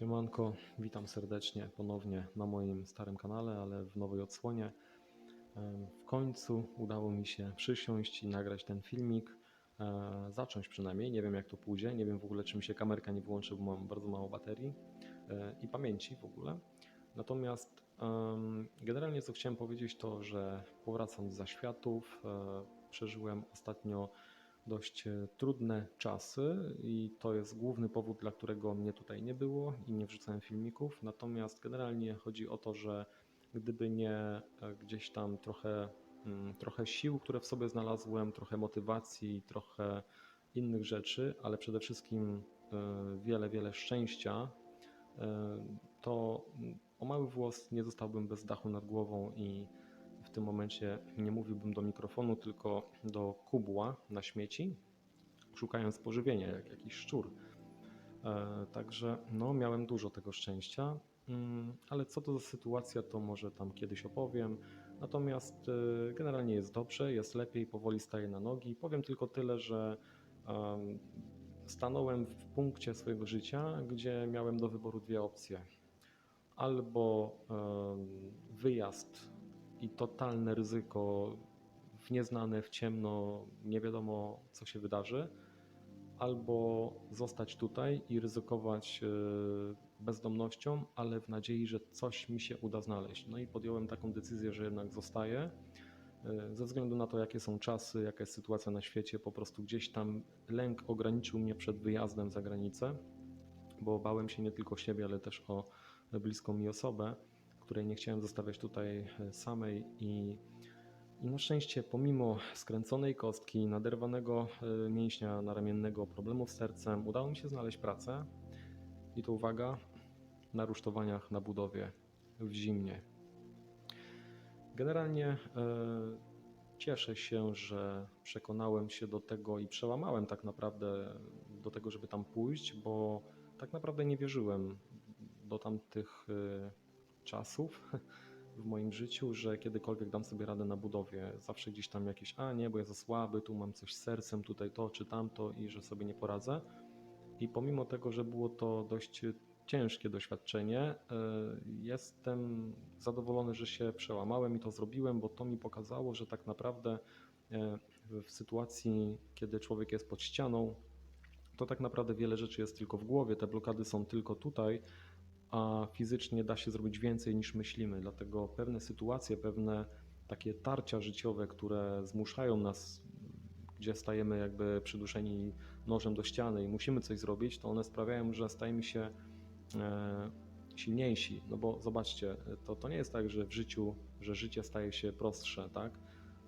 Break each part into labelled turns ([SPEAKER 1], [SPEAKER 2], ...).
[SPEAKER 1] Siemanko, witam serdecznie ponownie na moim starym kanale, ale w nowej odsłonie. W końcu udało mi się przysiąść i nagrać ten filmik. E, Zacząć przynajmniej, nie wiem jak to pójdzie, nie wiem w ogóle czy mi się kamerka nie wyłączy, bo mam bardzo mało baterii e, i pamięci w ogóle. Natomiast generalnie co chciałem powiedzieć to, że powracam z zaświatów, e, przeżyłem ostatnio dość e, trudne czasy i to jest główny powód, dla którego mnie tutaj nie było i nie wrzucałem filmików. Natomiast generalnie chodzi o to, że gdyby nie e, gdzieś tam trochę, mm, trochę sił, które w sobie znalazłem, trochę motywacji, trochę innych rzeczy, ale przede wszystkim e, wiele, wiele szczęścia, to mm, o mały włos nie zostałbym bez dachu nad głową i w tym momencie nie mówiłbym do mikrofonu, tylko do kubła na śmieci, szukając pożywienia, jak jakiś szczur. E, Także no, miałem dużo tego szczęścia, Mm, ale co to za sytuacja, to może tam kiedyś opowiem. Natomiast e, generalnie jest dobrze, jest lepiej, powoli staję na nogi. Powiem tylko tyle, że em, stanąłem w punkcie swojego życia, gdzie miałem do wyboru dwie opcje. Albo wyjazd i totalne ryzyko w nieznane, w ciemno, nie wiadomo co się wydarzy, albo zostać tutaj i ryzykować e, bezdomnością, ale w nadziei, że coś mi się uda znaleźć. No i podjąłem taką decyzję, że jednak zostaję. E, Ze względu na to, jakie są czasy, jaka jest sytuacja na świecie, po prostu gdzieś tam lęk ograniczył mnie przed wyjazdem za granicę, bo bałem się nie tylko siebie, ale też o bliską mi osobę, której nie chciałem zostawiać tutaj e, samej i i na szczęście, pomimo skręconej kostki, naderwanego e, mięśnia naramiennego, problemów z sercem, udało mi się znaleźć pracę. I to uwaga, na rusztowaniach na budowie w zimnie. Generalnie e, cieszę się, że przekonałem się do tego i przełamałem tak naprawdę do tego, żeby tam pójść, bo tak naprawdę nie wierzyłem do tamtych e, czasów w moim życiu, że kiedykolwiek dam sobie radę na budowie. Zawsze gdzieś tam jakieś, a nie, bo ja za słaby, tu mam coś z sercem, tutaj to czy tamto i że sobie nie poradzę. I pomimo tego, że było to dość ciężkie doświadczenie, e, jestem zadowolony, że się przełamałem i to zrobiłem, bo to mi pokazało, że tak naprawdę e, w sytuacji, kiedy człowiek jest pod ścianą, to tak naprawdę wiele rzeczy jest tylko w głowie, te blokady są tylko tutaj, a fizycznie da się zrobić więcej niż myślimy. Dlatego pewne sytuacje, pewne takie tarcia życiowe, które zmuszają nas, gdzie stajemy jakby przyduszeni nożem do ściany i musimy coś zrobić, to one sprawiają, że stajemy się e, silniejsi. No bo zobaczcie, to, to nie jest tak, że w życiu, że życie staje się prostsze, tak?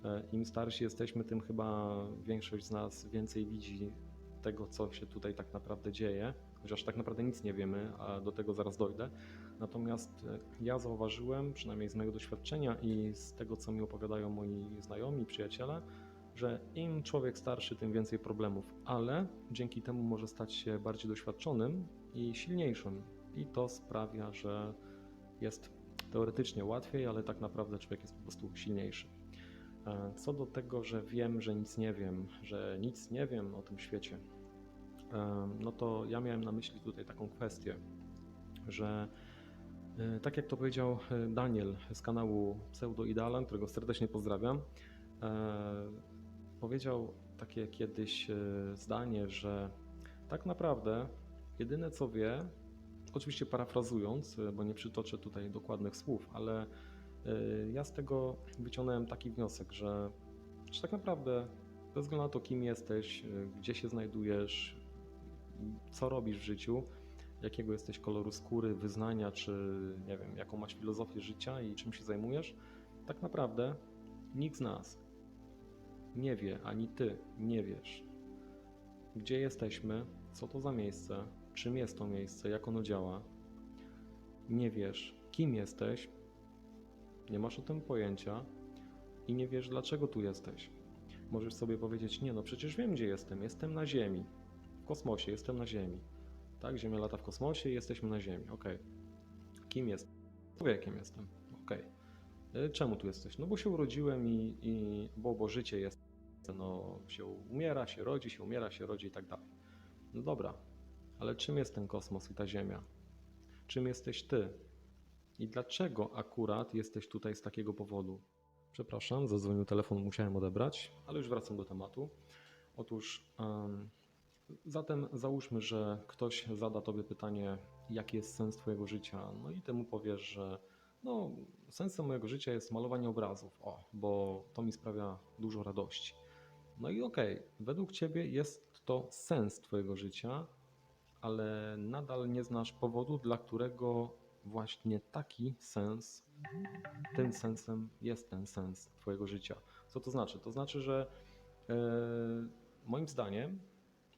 [SPEAKER 1] E, Im starsi jesteśmy, tym chyba większość z nas więcej widzi tego, co się tutaj tak naprawdę dzieje, chociaż tak naprawdę nic nie wiemy, a do tego zaraz dojdę. Natomiast e, ja zauważyłem, przynajmniej z mojego doświadczenia i z tego, co mi opowiadają moi znajomi, przyjaciele, że im człowiek starszy, tym więcej problemów, ale dzięki temu może stać się bardziej doświadczonym i silniejszym. I to sprawia, że jest teoretycznie łatwiej, ale tak naprawdę człowiek jest po prostu silniejszy. E, Co do tego, że wiem, że nic nie wiem, że nic nie wiem o tym świecie, no to ja miałem na myśli tutaj taką kwestię, że e, tak jak to powiedział e, Daniel z kanału Pseudo Idealan, którego serdecznie pozdrawiam, e, powiedział takie kiedyś zdanie, że tak naprawdę jedyne co wie, oczywiście parafrazując, bo nie przytoczę tutaj dokładnych słów, ale ja z tego wyciągnąłem taki wniosek, że, że tak naprawdę bez względu na to, kim jesteś, gdzie się znajdujesz, co robisz w życiu, jakiego jesteś koloru skóry, wyznania, czy nie wiem, jaką masz filozofię życia i czym się zajmujesz, tak naprawdę nikt z nas nie wie, ani ty nie wiesz, gdzie jesteśmy, co to za miejsce, czym jest to miejsce, jak ono działa. Nie wiesz, kim jesteś, nie masz o tym pojęcia i nie wiesz, dlaczego tu jesteś. Możesz sobie powiedzieć: Nie, no przecież wiem, gdzie jestem. Jestem na Ziemi, w kosmosie, jestem na Ziemi. Tak, Ziemia lata w kosmosie i jesteśmy na Ziemi. Okej. Kim jestem? Człowiekiem jestem. Okej. Y, Czemu tu jesteś? No bo się urodziłem i, i bo, bo życie jest. No, się umiera, się rodzi, się umiera, się rodzi i tak dalej. No dobra, ale czym jest ten kosmos i ta Ziemia? czym jesteś ty i dlaczego akurat jesteś tutaj z takiego powodu. Przepraszam, zadzwonił telefon, musiałem odebrać, ale już wracam do tematu. Otóż em, zatem załóżmy, że ktoś zada tobie pytanie, jaki jest sens twojego życia, no i temu powiesz, że no, sensem mojego życia jest malowanie obrazów, o, bo to mi sprawia dużo radości. No i okej, według ciebie jest to sens twojego życia, ale nadal nie znasz powodu, dla którego właśnie taki sens, tym sensem jest ten sens twojego życia. Co to znaczy? To znaczy, że e, moim zdaniem,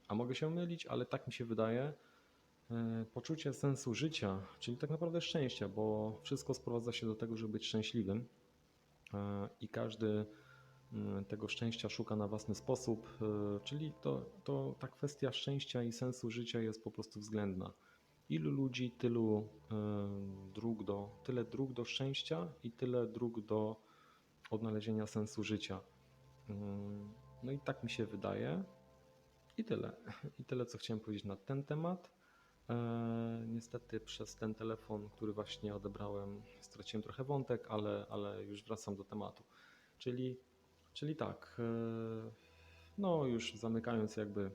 [SPEAKER 1] a mogę się mylić, ale tak mi się wydaje, e, poczucie sensu życia, czyli tak naprawdę szczęścia, bo wszystko sprowadza się do tego, żeby być szczęśliwym e, i każdy mm, tego szczęścia szuka na własny sposób, e, czyli to, to ta kwestia szczęścia i sensu życia jest po prostu względna. Ilu ludzi, tylu dróg do, tyle dróg do szczęścia i tyle dróg do odnalezienia sensu życia. Mm, No i tak mi się wydaje. I tyle. I tyle, co chciałem powiedzieć na ten temat. E, niestety przez ten telefon, który właśnie odebrałem, straciłem trochę wątek, ale, ale już wracam do tematu. Czyli, czyli tak, e, no już zamykając jakby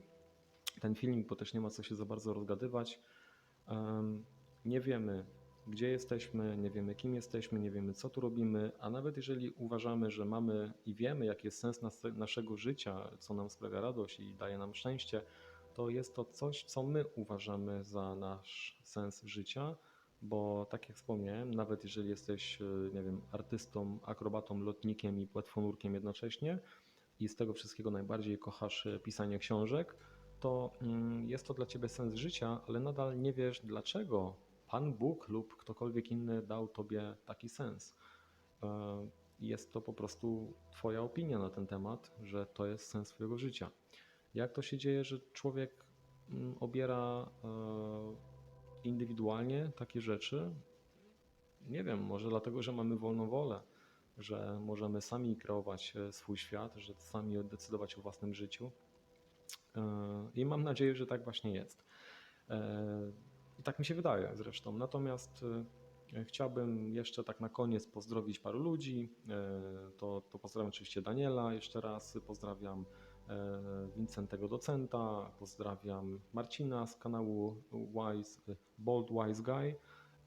[SPEAKER 1] ten filmik, bo też nie ma co się za bardzo rozgadywać. Em, Nie wiemy, gdzie jesteśmy, nie wiemy, kim jesteśmy, nie wiemy, co tu robimy, a nawet jeżeli uważamy, że mamy i wiemy, jaki jest sens nas, naszego życia, co nam sprawia radość i daje nam szczęście, to jest to coś, co my uważamy za nasz sens życia, bo tak jak wspomniałem, nawet jeżeli jesteś, e, nie wiem, artystą, akrobatą, lotnikiem i płetwonurkiem jednocześnie i z tego wszystkiego najbardziej kochasz e, pisanie książek, to mm, jest to dla ciebie sens życia, ale nadal nie wiesz, dlaczego Pan Bóg lub ktokolwiek inny dał tobie taki sens. E, Jest to po prostu Twoja opinia na ten temat, że to jest sens Twojego życia. Jak to się dzieje, że człowiek mm, obiera e, indywidualnie takie rzeczy? Nie wiem, może dlatego, że mamy wolną wolę, że możemy sami kreować e, swój świat, że sami decydować o własnym życiu. I mam nadzieję, że tak właśnie jest. E, tak mi się wydaje zresztą. Natomiast e, chciałbym jeszcze tak na koniec pozdrowić paru ludzi. E, To, to pozdrawiam oczywiście Daniela jeszcze raz, pozdrawiam e, Wincentego Docenta, pozdrawiam Marcina z kanału Wise, Bold Wise Guy.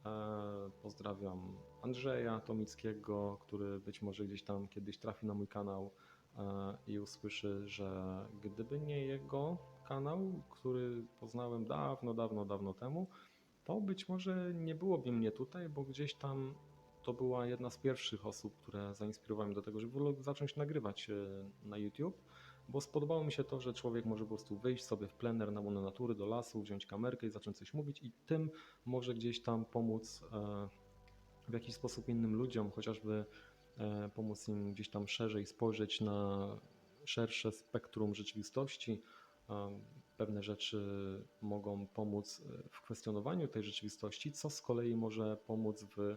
[SPEAKER 1] E, Pozdrawiam Andrzeja Tomickiego, który być może gdzieś tam kiedyś trafi na mój kanał e, i usłyszy, że gdyby nie jego kanał, który poznałem dawno, dawno, dawno temu, to być może nie byłoby mnie tutaj, bo gdzieś tam to była jedna z pierwszych osób, które zainspirowały mnie do tego, żeby zacząć nagrywać e, na YouTube, bo spodobało mi się to, że człowiek może po prostu wyjść sobie w plener na łono natury, do lasu, wziąć kamerkę i zacząć coś mówić i tym może gdzieś tam pomóc e, w jakiś sposób innym ludziom, chociażby e, pomóc im gdzieś tam szerzej spojrzeć na szersze spektrum rzeczywistości. Pewne rzeczy mogą pomóc e, w kwestionowaniu tej rzeczywistości, co z kolei może pomóc w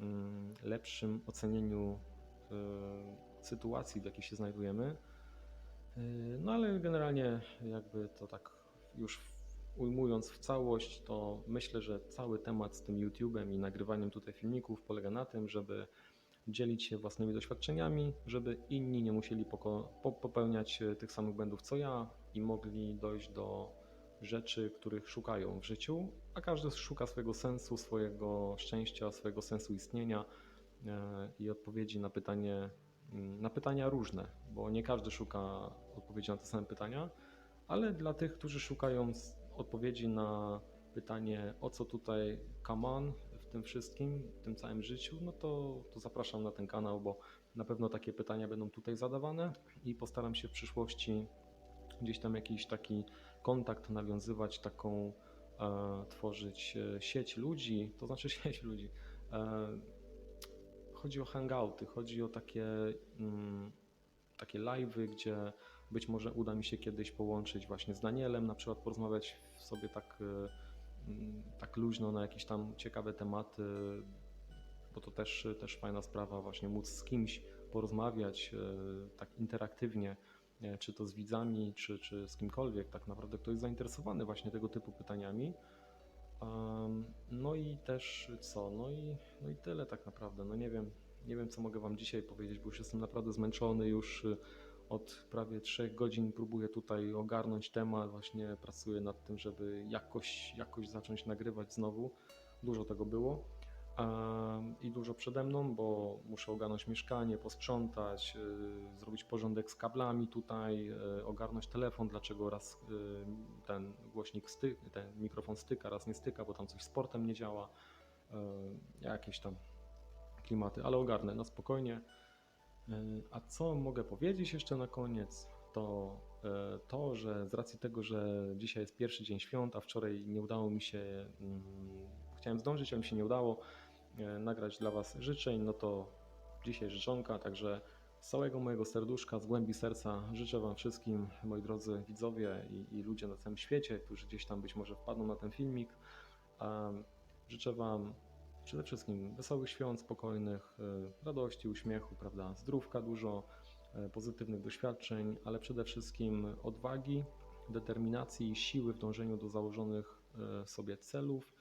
[SPEAKER 1] mm, lepszym ocenieniu e, sytuacji, w jakiej się znajdujemy. E, No ale generalnie jakby to tak już ujmując w całość, to myślę, że cały temat z tym YouTube'em i nagrywaniem tutaj filmików polega na tym, żeby dzielić się własnymi doświadczeniami, żeby inni nie musieli popełniać e, tych samych błędów co ja i mogli dojść do rzeczy, których szukają w życiu, a każdy szuka swojego sensu, swojego szczęścia, swojego sensu istnienia e, i odpowiedzi na pytanie, mm, na pytania różne, bo nie każdy szuka odpowiedzi na te same pytania, ale dla tych, którzy szukają odpowiedzi na pytanie, o co tutaj w tym wszystkim, w tym całym życiu, no to, to zapraszam na ten kanał, bo na pewno takie pytania będą tutaj zadawane i postaram się w przyszłości gdzieś tam jakiś taki kontakt nawiązywać, taką e, tworzyć e, sieć ludzi, to znaczy sieć ludzi. E, chodzi o hangouty, chodzi o takie, mm, takie live'y, gdzie być może uda mi się kiedyś połączyć właśnie z Danielem, na przykład porozmawiać sobie tak, e, tak luźno na jakieś tam ciekawe tematy, bo to też, też fajna sprawa właśnie móc z kimś porozmawiać e, tak interaktywnie, e, czy to z widzami, czy, czy z kimkolwiek tak naprawdę, kto jest zainteresowany właśnie tego typu pytaniami. No i też co? No i, no i tyle tak naprawdę. No nie wiem, nie wiem co mogę Wam dzisiaj powiedzieć, bo już jestem naprawdę zmęczony. Już od prawie 3 godzin próbuję tutaj ogarnąć temat. Właśnie pracuję nad tym, żeby jakoś, jakoś zacząć nagrywać znowu. Dużo tego było. I dużo przede mną, bo muszę ogarnąć mieszkanie, posprzątać, y, zrobić porządek z kablami tutaj, y, ogarnąć telefon, dlaczego raz y, ten głośnik styk, ten mikrofon styka, raz nie styka, bo tam coś z portem nie działa, jakieś tam klimaty, ale ogarnę na spokojnie. Y, A co mogę powiedzieć jeszcze na koniec, to y, to, że z racji tego, że dzisiaj jest pierwszy dzień świąt, a wczoraj nie udało mi się, mm, chciałem zdążyć, ale mi się nie udało e, nagrać dla Was życzeń, no to dzisiaj życzonka, także z całego mojego serduszka, z głębi serca życzę Wam wszystkim, moi drodzy widzowie i, i ludzie na całym świecie, którzy gdzieś tam być może wpadną na ten filmik. Życzę Wam przede wszystkim wesołych świąt, spokojnych, e, radości, uśmiechu, prawda, zdrówka dużo, e, pozytywnych doświadczeń, ale przede wszystkim odwagi, determinacji i siły w dążeniu do założonych e, sobie celów,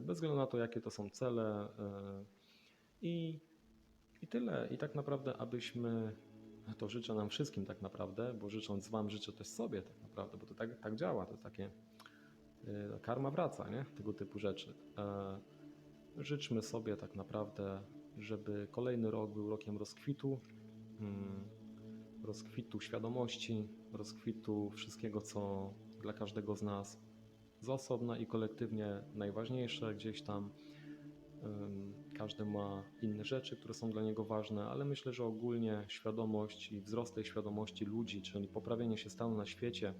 [SPEAKER 1] bez względu na to, jakie to są cele. I, I tyle. I tak naprawdę, abyśmy, to życzę nam wszystkim tak naprawdę, bo życząc Wam, życzę też sobie tak naprawdę, bo to tak, tak działa, to takie, karma wraca, nie? Tego typu rzeczy. Życzmy sobie tak naprawdę, żeby kolejny rok był rokiem rozkwitu, mm, rozkwitu świadomości, rozkwitu wszystkiego, co dla każdego z nas z osobna i kolektywnie najważniejsze gdzieś tam. Każdy ma inne rzeczy, które są dla niego ważne, ale myślę, że ogólnie świadomość i wzrost tej świadomości ludzi, czyli poprawienie się stanu na świecie,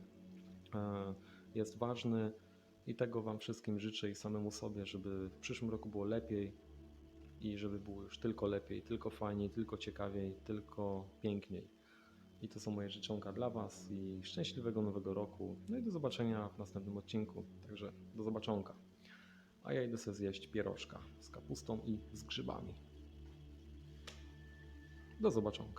[SPEAKER 1] e, jest ważny i tego Wam wszystkim życzę i samemu sobie, żeby w przyszłym roku było lepiej i żeby było już tylko lepiej, tylko fajniej, tylko ciekawiej, tylko piękniej. I to są moje życzonka dla Was i szczęśliwego nowego roku. No i do zobaczenia w następnym odcinku. Także do zobaczonka. A ja idę sobie zjeść pierożka z kapustą i z grzybami. Do zobaczonka.